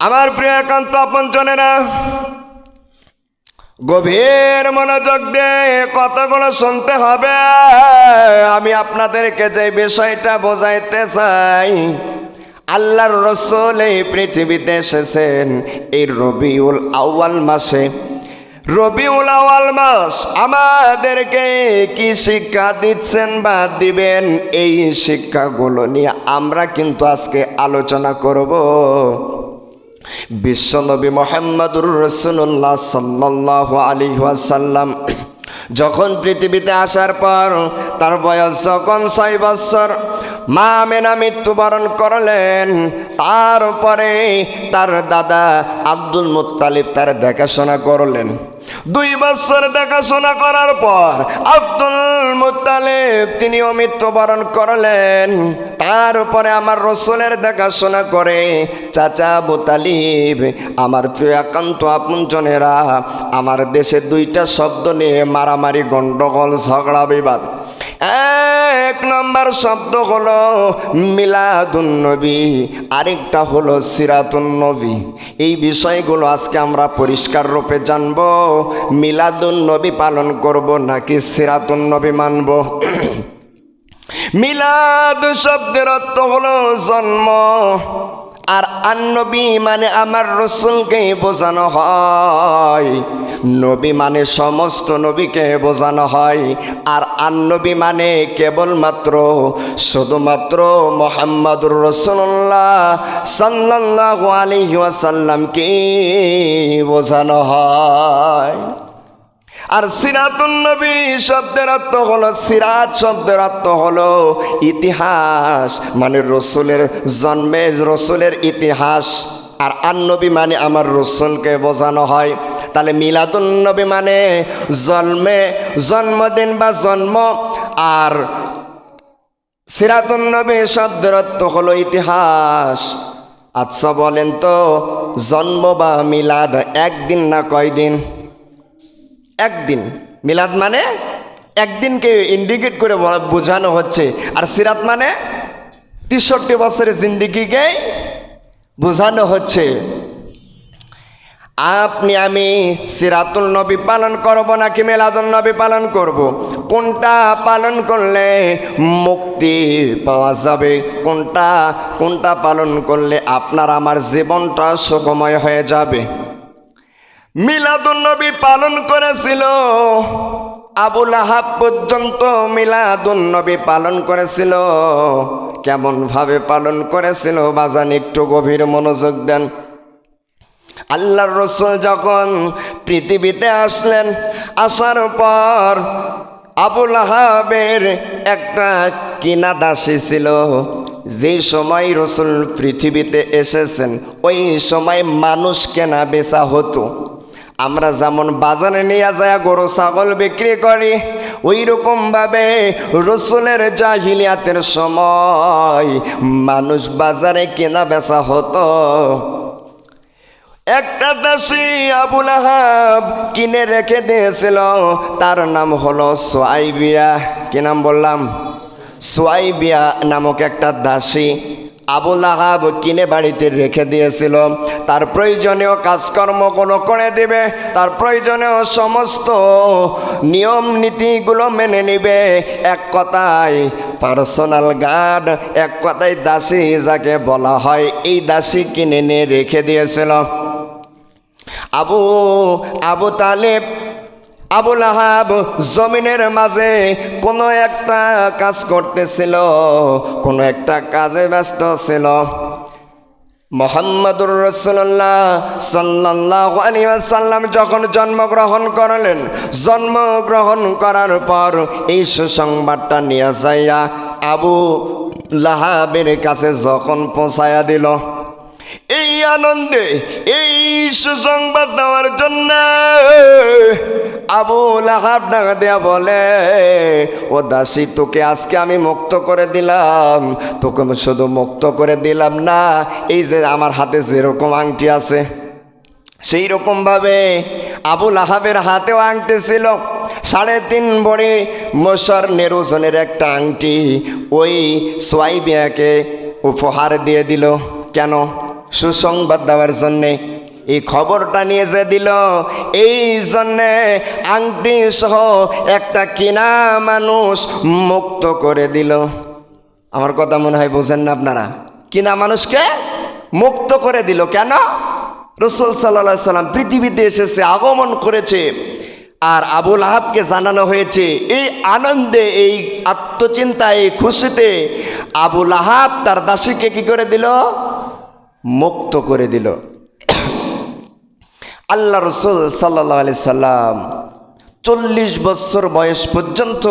আমার প্রিয় একান্ত আপন জনেরা, গভীর মনোযোগ দিয়ে কথাগুলো শুনতে হবে। আমি আপনাদেরকে যে বিষয়টা বোঝাইতে চাই, আল্লাহর রসুল এই পৃথিবীতে এসেছেন এই রবিউল আউয়াল মাসে। রবিউল আউয়াল মাস আমাদেরকে কি শিক্ষা দিচ্ছেন বা দিবেন এই শিক্ষাগুলো নিয়ে আমরা কিন্তু আজকে আলোচনা করব। বিশ্বনবী মোহাম্মদুর রসুল্লাহ সাল্লাহ আলী ওয়াসাল্লাম যখন পৃথিবীতে আসার পর তার বয়স যখন ছয় বৎসর মা মেনা মৃত্যুবরণ করলেন। তারপরে তার দাদা আব্দুল মুতালিব তার দেখাশোনা করলেন। দুই বছর দেখাশোনা করার পর আব্দুল মুত্তালিব তিনিও মৃত্যুবরণ করলেন। তার উপরে আমার রসুলের দেখাশোনা করে চাচা মুতালিব আমার প্রিয় একান্ত আপনজনেরা আমার দেশে দুইটা শব্দ নিয়ে মারামারি, গন্ডগোল, ঝগড়া, বিবাদ। এক নম্বর শব্দ হলো মিলাদুন্নবী আরেকটা হলো সিরাতুন্নবী এই বিষয়গুলো আজকে আমরা পরিষ্কার রূপে জানব। মিলাদুন্নবী পালন করব নাকি সিরাতুন্নবী মানব? মিলাদ শব্দের অর্থ হলো জন্ম। আর আন্নবী মানে আমার রসুলকে বোঝানো হয়। নবী মানে সমস্ত নবীকে বোঝানো হয়। আর আন্নবী মানে কেবলমাত্র, শুধুমাত্র মোহাম্মদুর রসুল্লাহ সাল্লাহ আলহি ওয়াসাল্লামকে বোঝানো হয়। আর সিরাতুন নবী শব্দের অর্থ হলো, সিরাত শব্দের অর্থ হলো ইতিহাস মানে রসুলের জন্মে রসুলের ইতিহাস। আর আন্নবী মানে আমার রসুলকে বোঝানো হয়। তাহলে মিলাদুন নবী মানে জন্মে জন্মদিন বা জন্ম। আর সিরাতুন নবী শব্দের অর্থ হলো ইতিহাস। আচ্ছা বলেন তো, জন্ম বা মিলাদ একদিন না কয়দিন? একদিন, মিলাদ মানে একদিনকে ইন্ডিকেট করে বোঝানো হচ্ছে। আর সিরাত মানে তেষট্টি বছরের জিন্দিগিকে বোঝানো হচ্ছে। আপনি, আমি সিরাতুল নবী পালন করব নাকি মেলাদুল নবী পালন করব। কোনটা পালন করলে মুক্তি পাওয়া যাবে? কোনটা কোনটা পালন করলে আপনার, আমার জীবনটা সুখময় হয়ে যাবে? মিলাদুন্নবী পালন করেছিল। আবুল আহাব পর্যন্ত মিলাদুন্নবী পালন করেছিল। কেমন ভাবে পালন করেছিল বাজান একটু গভীর মনোযোগ দেন। আল্লাহর রসুল যখন পৃথিবীতে আসলেন, আসার পর আবুল আহাবের একটা কিনা দাসী ছিল। যে সময় রসুল পৃথিবীতে এসেছেন, ওই সময় মানুষ কেনা বেচা হতো। আমরা যেমন বাজারে নিয়ে যায় গরু, ছাগল বিক্রি করি ওই রকমভাবে রসুলের জাহিলিয়াতের সময় মানুষ বাজারে কেনা বেচা হতো। একটা দাসী আবুল আহাব কিনে রেখে দিয়েছিল, তার নাম হলো সোয়াইবিয়া। কি নাম বললাম? সোয়াইবিয়া নামক একটা দাসী আবুল আহাব কিনে বাড়িতে রেখে দিয়েছিল। তার প্রয়োজনীয় কাজকর্ম কোনো করে দিবে, তার প্রয়োজনীয় সমস্ত নিয়ম নীতিগুলো মেনে নিবে। এক কথায় পার্সোনাল গার্ড এক কথায় দাসী যাকে বলা হয়, এই দাসী কিনে নিয়ে রেখে দিয়েছিল। আবু আবু তালেব আবুল আহাব জমিনের মাঝে কোনো একটা কাজ করতেছিল, কোনো একটা কাজে ব্যস্ত ছিল। মোহাম্মদুর রসুল্লাহ সাল্লাহ আলী সাল্লাম যখন জন্মগ্রহণ করলেন, জন্মগ্রহণ করার পর এই সুসংবাদটা নিয়ে যাইয়া আবু লাহাবের কাছে যখন পৌঁছায়া দিল। এই আনন্দে, এই সুসংবাদ দেওয়ার জন্য আবু লাহাব ডাকা দেয়া বলে, ও দাসী, তোকে আজকে আমি মুক্ত করে দিলাম। তোকে আমি শুধু মুক্ত করে দিলাম না, এই যে আমার হাতে যেরকম আংটি আছে সেই রকমভাবে আবুল আহাবের হাতেও আংটি ছিল। সাড়ে তিন বড়ি মশার নেরোজনের একটা আংটি, ওই সোয়াইবিয়াকে উপহার দিয়ে দিল। কেন? সুসংবাদ দেওয়ার জন্যে এই খবরটা নিয়ে যে দিল, এই জন্যে আংটি সহ একটা কিনা মানুষ মুক্ত করে দিল। আমার কথা মনে হয় বোঝেন না আপনারা। কিনা মানুষকে মুক্ত করে দিল কেন? রসুল সাল্লা সাল্লাম পৃথিবীতে এসেছে, আগমন করেছে আর আবুল আহাবকে জানানো হয়েছে, এই আনন্দে, এই আত্মচিন্তা এই খুশিতে আবুল আহাব তার দাসীকে কি করে দিল? মুক্ত করে দিল। আল্লাহ রসুল সাল্লাহ আলি সাল্লাম চল্লিশ বছর বয়স পর্যন্ত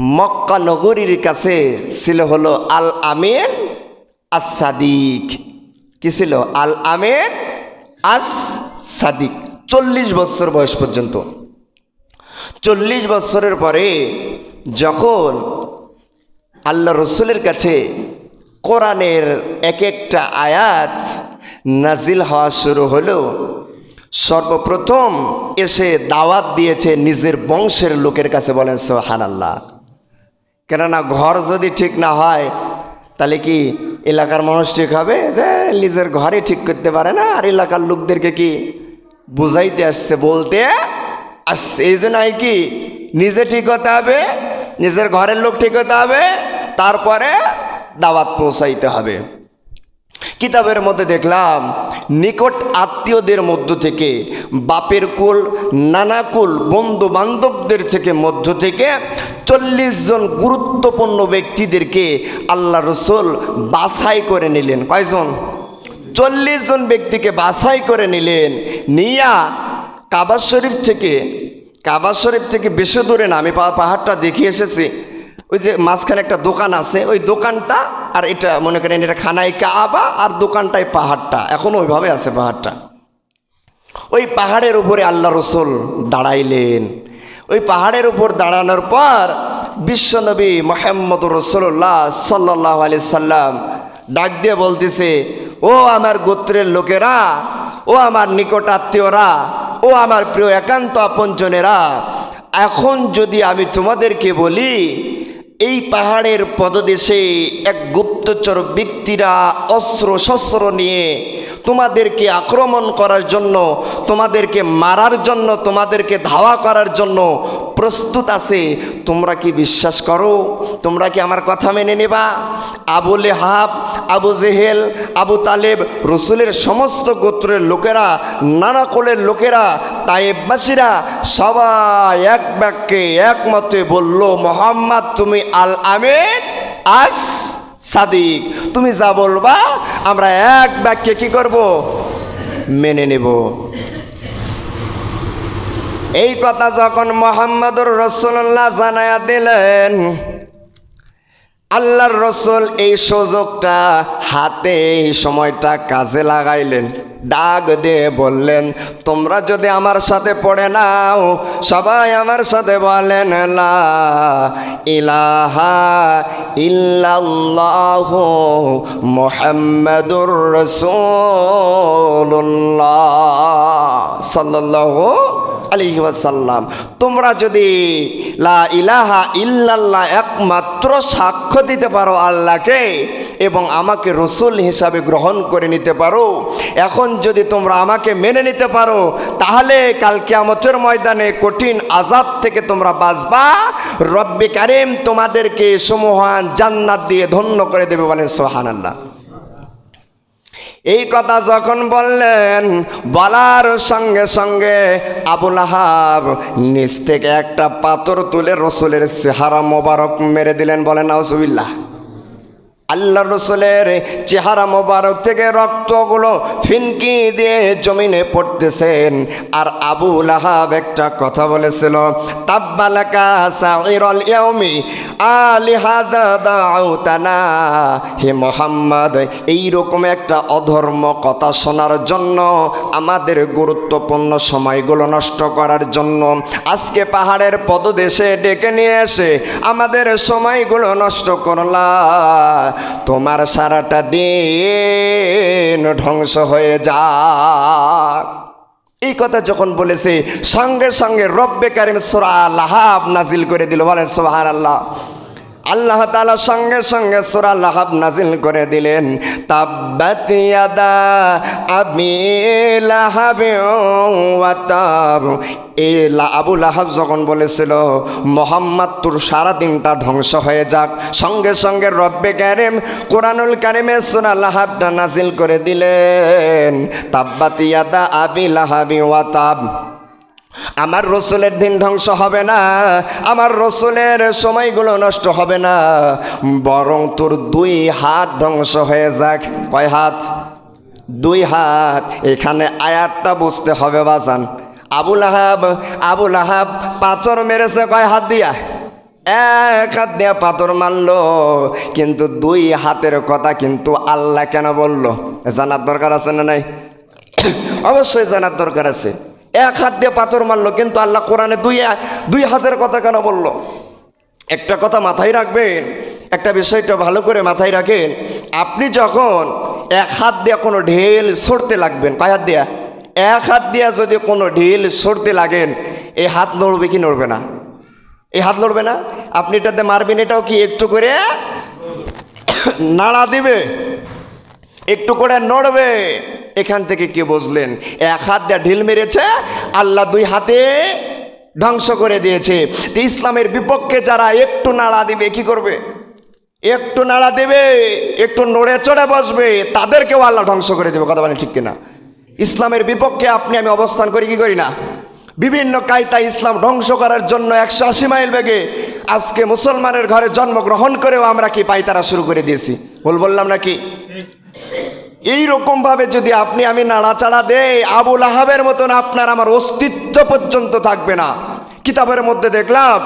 মক্কা নগরীর কাছে ছিল হলো আল আমের আস সাদিক কি ছিল? আল আমের আস সাদিক চল্লিশ বছর বয়স পর্যন্ত। চল্লিশ বছরের পরে যখন আল্লাহ রসুলের কাছে কোরআনের এক একটা আয়াত নাজিল হওয়া শুরু হলো। সর্বপ্রথম এসে দাওয়াত দিয়েছে নিজের বংশের লোকের কাছে বলেন সোহান আল্লাহ কেননা ঘর যদি ঠিক না হয়, তাহলে কি এলাকার মানুষ ঠিক হবে? যে নিজের ঘরে ঠিক করতে পারে না, আর এলাকার লোকদেরকে কি বুঝাইতে আসছে, বলতে আসছে? এই জন্য হয় কি, নিজে ঠিক হতে হবে, নিজের ঘরের লোক ঠিক হতে হবে, তারপরে দাওয়াত পৌঁছাইতে হবে। কিতাবের মধ্যে দেখলাম, নিকট আত্মীয়দের মধ্য থেকে, বাপের কুল, নানা কুল বন্ধু বান্ধবদের থেকে মধ্য থেকে চল্লিশ জন গুরুত্বপূর্ণ ব্যক্তিদেরকে আল্লাহ রসুল বাছাই করে নিলেন। কয়জন? চল্লিশ জন ব্যক্তিকে বাছাই করে নিলেন। নিয়া কাবা শরীফ থেকে, কাবা শরীফ থেকে বেশি দূরে না, আমি পাহাড়টা দেখে এসেছি। ওই যে মাঝখানে একটা দোকান আছে, ওই দোকানটা, আর এটা মনে করেন এটা খানায় কাবা আর দোকানটাই পাহাড়টা। এখন ওইভাবে আছে পাহাড়টা। ওই পাহাড়ের উপরে আল্লাহ রসুল দাঁড়াইলেন। ওই পাহাড়ের উপর দাঁড়ানোর পর বিশ্বনবী মোহাম্মদ রসুল্লাহ সাল্লাহ আলি সাল্লাম ডাক দিয়ে বলতেছে, ও আমার গোত্রের লোকেরা, ও আমার নিকট আত্মীয়রা, ও আমার প্রিয় একান্ত আপনজনেরা, এখন যদি আমি তোমাদেরকে বলি এই পাহাড়ের পদদেশে এক গুপ্তচর ব্যক্তিরা অস্ত্র শস্ত্র নিয়ে তোমাদেরকে আক্রমণ করার জন্য, তোমাদেরকে মারার জন্য, তোমাদেরকে ধাওয়া করার জন্য প্রস্তুত আছে। তোমরা কি বিশ্বাস করো? তোমরা কি আমার কথা মেনে নেবা? Abu লেহাব, Abu Jahl, Abu Talib রসুলের সমস্ত গোত্রের লোকেরা, নানা কোলের লোকেরা তাইবাসীরা সবাই এক বাক্যে একমতে বলল, মোহাম্মদ, তুমি আল আমিন আস সাদিক, তুমি যা বলবা, আমরা এক বাক্যে কি করব? মেনে নেব। এই কথা যখন মোহাম্মদুর রসুল্লাহ জানায়া দিলেন আল্লাহর রসুল এই সুযোগটা হাতে এই সময়টা কাজে লাগাইলেন। ডাক দিয়ে বললেন, তোমরা যদি আমার সাথে পড়ে নাও, সবাই আমার সাথে বলেন ইলাহা ইল্লাল্লাহ মোহাম্মদুর রসুল্লাহ সাল্লাল্লাহু আলাইহি ওয়াসাল্লাম তোমরা যদি লা ইলাহা ইল্লাল্লাহ একমাত্র সাক্ষ্য দিতে পারো আল্লাহকে এবং আমাকে রসুল হিসাবে গ্রহণ করে নিতে পারো, এখন যদি তোমরা আমাকে মেনে নিতে পারো, তাহলে কালকে আমতের ময়দানে কঠিন আজাব থেকে তোমরা বাঁচবা। রব্বে কারিম তোমাদেরকে সমহান জান্নাত দিয়ে ধন্য করে দেবে বলেন সোহান আল্লাহ এই কথা যখন বললেন, বলার সঙ্গে সঙ্গে আবুল আহাব নিচ থেকে একটা পাথর তুলে রসুলের চেহারা মোবারক মেরে দিলেন বলেন, নাউজুবিল্লাহ। আল্লাহ রসুলের চেহারা মোবারক থেকে রক্তগুলো ফিনকি দিয়ে জমিনে পড়তেছেন। আর আবু লাহাব একটা কথা বলেছিল হে মোহাম্মদ এই রকম একটা অধর্ম কথা শোনার জন্য, আমাদের গুরুত্বপূর্ণ সময়গুলো নষ্ট করার জন্য আজকে পাহাড়ের পদদেশে ডেকে নিয়ে এসে আমাদের সময়গুলো নষ্ট করলা। তোমার সারাটা দিন ধ্বংস হয়ে যা এই কথা যখন বলেছে, সঙ্গে সঙ্গে রব্বে কারিম সোরা আল্লাহ নাজিল করে দিল। বলেন সোহার আল্লাহ আল্লাহ তাআলা সঙ্গে সঙ্গে সূরা লাহাব নাজিল করে দিলেন, তাব্বাত ইয়াদা আবি লাহাব এই আবু লাহাব যখন বলেছিল, মোহাম্মদ তোর সারা ধ্বংস হয়ে যাক। সঙ্গে সঙ্গে রব্বে কারিম কোরআনুল কারিমে সূরা লাহাবটা নাজিল করে দিলেন, তাব্বাত ইয়াদা আবি লাহাবি ওয়া তাব। আমার রসুলের দিন ধ্বংস হবে না, আমার রসুলের সময়গুলো নষ্ট হবে না, বরং তোর দুই হাত ধ্বংস হয়ে যাক। কয় হাত? দুই হাত। এখানে আয়াতটা বুঝতে হবে বাজান। আবুল আহাব আবুল আহাব, পাথর মেরেছে কয় হাত দিয়া? এক হাত দিয়া পাথর মারলো, কিন্তু দুই হাতের কথা কিন্তু আল্লাহ কেন বলল? জানার দরকার আছে না নাই? অবশ্যই জানার দরকার আছে। এক হাত দিয়ে পাথর মারলো, কিন্তু আল্লাহ কোরআনে দুই দুই হাতের কথা কেন বলল? একটা কথা মাথায় রাখবেন, একটা বিষয়টা ভালো করে মাথায় রাখেন। আপনি যখন এক হাত দিয়ে কোনো ঢেল সরতে লাগবেন, কয় হাত দিয়া? এক হাত দিয়া যদি কোনো ঢিল সরতে লাগেন, এই হাত নড়বে কি নড়বে না? এই হাত নড়বে না? আপনি এটাতে মারবেন, এটাও কি একটু করে নাড়া দিবে? একটু করে নড়বে। এখান থেকে কি বুঝলেন? এক হাত দিয়ে ঢিল মেরেছে, আল্লাহ দুই হাতে ধ্বংস করে দিয়েছে। তো ইসলামের বিপক্ষে যারা একটু নাড়া দিবে, কি করবে? একটু নাড়া দেবে, একটু নড়ে চড়ে বসবে, তাদেরকেও আল্লাহ ধ্বংস করে দেবে। কথা বলেন ঠিক কিনা? ইসলামের বিপক্ষে আপনি, আমি অবস্থান করি, কি করি না? বিভিন্ন কায়দা ইসলাম ধ্বংস করার জন্য একশো আশি মাইল বেগে আজকে মুসলমানের ঘরে জন্মগ্রহণ করেও আমরা কি পাইতারা শুরু করে দিয়েছি? ভুল বললাম নাকি? এই ভাবে যদি আপনি আমি নাড়াচাড়া দেই আবুল আহাবের মতন আপনার আমার অস্তিত্ব পর্যন্ত থাকবে না। কিতাবের মধ্যে দেখলাম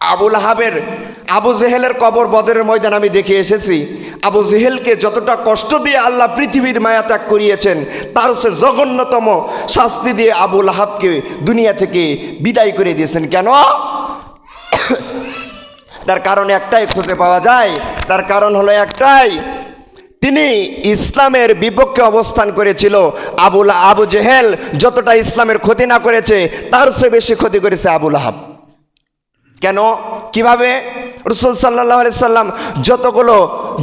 আবুল আহাবের আবু জেহেলের কবর বদরের ময়দান আমি দেখে এসেছি। আবু জেহেলকে যতটা কষ্ট দিয়ে আল্লাহ পৃথিবীর মায়া ত্যাগ করিয়েছেন, তার সে জঘন্যতম শাস্তি দিয়ে আবুল আহাবকে দুনিয়া থেকে বিদায় করে দিয়েছেন। কেন? তার কারণ একটাই খুঁজে পাওয়া যায়, তার কারণ হলো একটাই তিনি ইসলামের বিপক্ষে অবস্থান করেছিল। আবুল আবু জেহেল যতটা ইসলামের ক্ষতি না করেছে, তার চেয়ে বেশি ক্ষতি করেছে আবুল আহাব। কেন? কীভাবে? রসুল সাল্লাহ সাল্লাম যতগুলো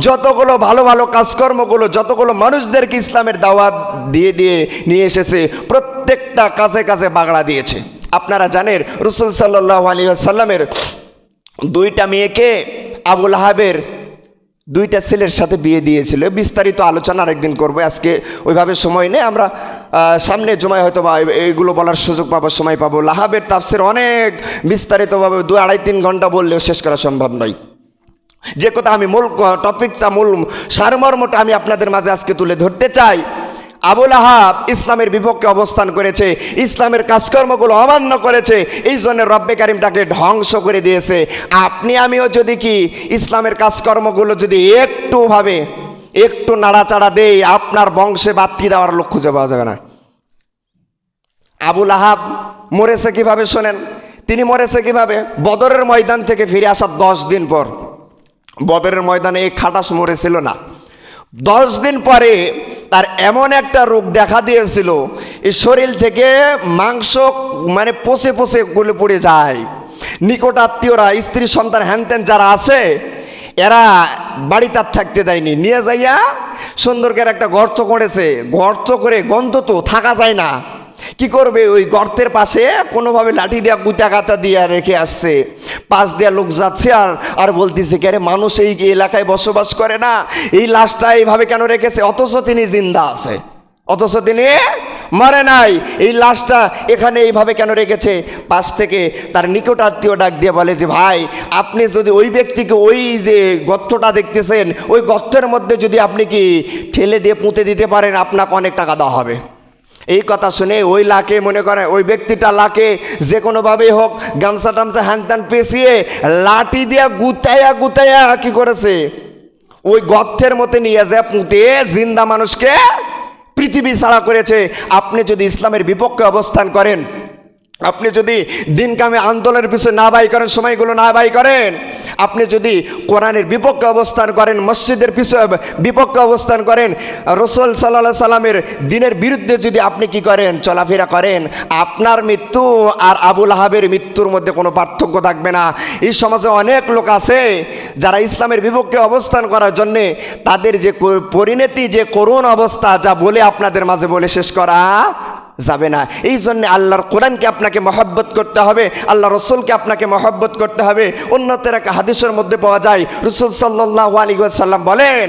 যতগুলো ভালো ভালো কাজকর্মগুলো, যতগুলো মানুষদেরকে ইসলামের দাওয়াত দিয়ে দিয়ে নিয়ে এসেছে, প্রত্যেকটা কাছে কাছে বাগড়া দিয়েছে। আপনারা জানেন, রসুল সাল্লাহ আলী সাল্লামের দুইটা মেয়েকে আবুল আহাবের দুইটা ছেলের সাথে বিয়ে দিয়েছিল। বিস্তারিত আলোচনা আরেকদিন করব। আজকে ওইভাবে সময় নেই। আমরা সামনে জমায় হয়তো বা এইগুলো বলার সুযোগ পাবো, সময় পাবো। লাহাবের তাফসের অনেক বিস্তারিতভাবে দু আড়াই তিন ঘণ্টা বললেও শেষ করা সম্ভব নয়। যে কথা আমি মূল টপিকটা মূল সারমর্মটা আমি আপনাদের মাঝে আজকে তুলে ধরতে চাই আবুল আহাব ইসলামের বিপক্ষে অবস্থান করেছে, ইসলামের কাজকর্মগুলো অমান্য করেছে এই জন্য রব্বে কারিমটাকে ধ্বংস করে দিয়েছে। আপনি, আমিও যদি কি ইসলামের কাজকর্মগুলো যদি একটু ভাবে একটু নাড়াচাড়া দেই, আপনার বংশে বাতি দেওয়ার লোক খুঁজে পাওয়া যাবে না। আবুল আহাব মরেছে কীভাবে শোনেন? তিনি মরেছে কীভাবে? বদরের ময়দান থেকে ফিরে আসার দশ দিন পর। বদরের ময়দানে এই খাটাস মরেছিল না। দশ দিন পরে তার এমন একটা রোগ দেখা দিয়েছিল এই শরীর থেকে মাংস মানে পচে পচে গলে পড়ে যায়। নিকট আত্মীয়রা, স্ত্রী, সন্তান হ্যানত্যান যারা আছে, এরা বাড়িতে আর থাকতে দেয়নি। নিয়ে যাইয়া সুন্দরকে একটা গর্ত করেছে। গর্ত করে গন্ধ তো থাকা যায় না। কি করবে? ওই গর্তের পাশে কোনোভাবে লাঠি দিয়া, গুতা গাতা দিয়ে রেখে আসছে। পাশ দিয়া লোক যাচ্ছে আর আর বলতেছে, কে মানুষ এই এলাকায় বসবাস করে না? এই লাশটা এইভাবে কেন রেখেছে? অথচ তিনি জিন্দা আছে। অথচ তিনি মারে নাই। এই লাশটা এখানে এইভাবে কেন রেখেছে? পাশ থেকে তার নিকট আত্মীয় ডাক দিয়ে বলে যে, ভাই, আপনি যদি ওই ব্যক্তিকে ওই যে গর্তটা দেখতেছেন, ওই গর্তের মধ্যে যদি আপনি কি ঠেলে দিয়ে পুঁতে দিতে পারেন, আপনাকে অনেক টাকা দেওয়া হবে। এই কথা শুনে ওই লাকে মনে করে, ওই ব্যক্তিটা লাকে যে কোনোভাবেই হোক গামছা টামছা হ্যান ত্যান পেঁচিয়ে লাঠি দিয়া গুতাইয়া গুতাইয়া কি করেছে? ওই গর্থের মধ্যে নিয়ে যায় পুঁতে জিন্দা মানুষকে পৃথিবী ছাড়া করেছে। আপনি যদি ইসলামের বিপক্ষে অবস্থান করেন আপনি যদি দিন কামে আন্দোলনের পিছনে না বাই করেন, সময়গুলো না বাই করেন, আপনি যদি কোরআনের বিপক্ষে অবস্থান করেন, মসজিদের পিছনে বিপক্ষে অবস্থান করেন, রসুল সাল্লাহ সাল্লামের দিনের বিরুদ্ধে যদি আপনি কি করেন, চলাফেরা করেন, আপনার মৃত্যু আর আবুল আহাবের মৃত্যুর মধ্যে কোনো পার্থক্য থাকবে না। এই সমাজে অনেক লোক আছে যারা ইসলামের বিপক্ষে অবস্থান করার জন্যে তাদের যে পরিণতি, যে করুণ অবস্থা, যা বলে আপনাদের মাঝে বলে শেষ করা যাবে না। এই জন্য আল্লাহর কোরআনকে আপনাকে মহব্বত করতে হবে, আল্লাহ রসুলকে আপনাকে মহব্বত করতে হবে। অন্যতের এক হাদিসের মধ্যে পাওয়া যায়, রসুল সাল্লাহ আলী সাল্লাম বলেন,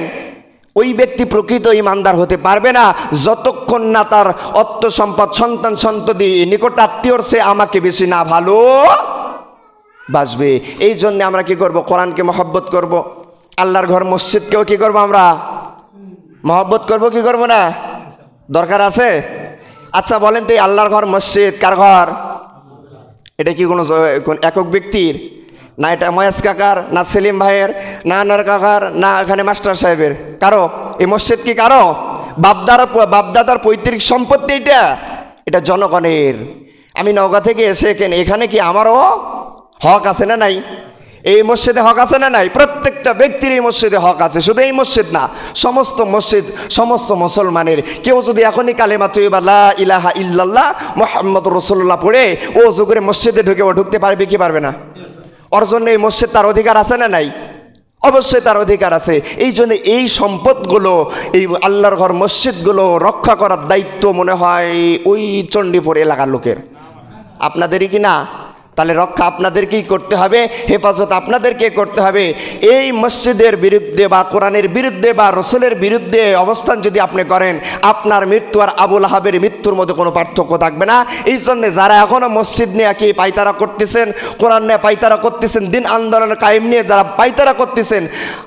ওই ব্যক্তি প্রকৃত ইমানদার হতে পারবে না, যতক্ষণ না তার অর্থ সম্পদ, সন্তান সন্ততি, নিকট আত্মীয়র সে আমাকে বেশি না ভালো বাসবে এই জন্য আমরা কি করব? কোরআনকে মহব্বত করব। আল্লাহর ঘর, মসজিদকেও কি করব আমরা? মহব্বত করব কি করব না? দরকার আছে? আচ্ছা বলেন তো এই আল্লাহর ঘর, মসজিদ, কার ঘর? এটা কি কোনো একক ব্যক্তির? না এটা ময়াস কাকার, না সেলিম ভাইয়ের, না আনার কাকার, না এখানে মাস্টার সাহেবের? কারও? এই মসজিদ কি কারও? বাপদার বাপদাদার পৈতৃক সম্পত্তি এটা? এটা জনগণের। আমি নওগাঁ থেকে এসে এখানে কি আমারও হক আছে না নাই? এই মসজিদে হক আছে না নাই? প্রত্যেকটা ব্যক্তির এই মসজিদে হক আছে, শুধু এই মসজিদ না, সমস্ত মসজিদ, সমস্ত মুসলমানের। কেউ যদি এখনই কালেমা তৈবা লা ইলাহা ইল্লাল্লাহ মোহাম্মদ রসুল্লাহ পড়ে, ও করে মসজিদে ঢুকে ও ঢুকতে পারবে কি পারবে না? ওর জন্য এই মসজিদ তার অধিকার আছে না নাই? অবশ্যই তার অধিকার আছে। এই জন্য এই সম্পদগুলো, এই আল্লাহর ঘর মসজিদগুলো রক্ষা করার দায়িত্ব মনে হয় ওই চণ্ডীপুর এলাকার লোকের। আপনাদেরই কি না? তাহলে রক্ষা আপনাদেরকেই করতে হবে, হেফাজত আপনাদেরকে করতে হবে। এই মসজিদের বিরুদ্ধে বা কোরআনের বিরুদ্ধে বা রসুলের বিরুদ্ধে অবস্থান যদি আপনি করেন, আপনার মৃত্যু আর আবুল আহাবের মৃত্যুর মধ্যে কোনো পার্থক্য থাকবে না। এই জন্যে যারা এখনও মসজিদ নিয়ে কি পাইতারা করতেছেন, কোরআন নিয়ে পাইতারা করতেছেন, দিন আন্দোলনের কায়েম নিয়ে যারা পাইতারা করতেছেন,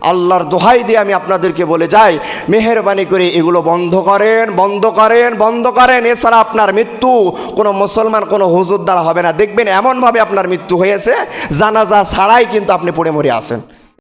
আল্লাহর দোহাই দিয়ে আমি আপনাদেরকে বলে যাই, মেহরবানি করে এগুলো বন্ধ করেন বন্ধ করেন বন্ধ করেন। এছাড়া আপনার মৃত্যু কোনো মুসলমান, কোনো হুজুর দ্বারা হবে না। দেখবেন এমনভাবে আপনার মৃত্যু হয়েছে জানাজা ছাড়াই কিন্তু আপনি পড়ে মরে আসেন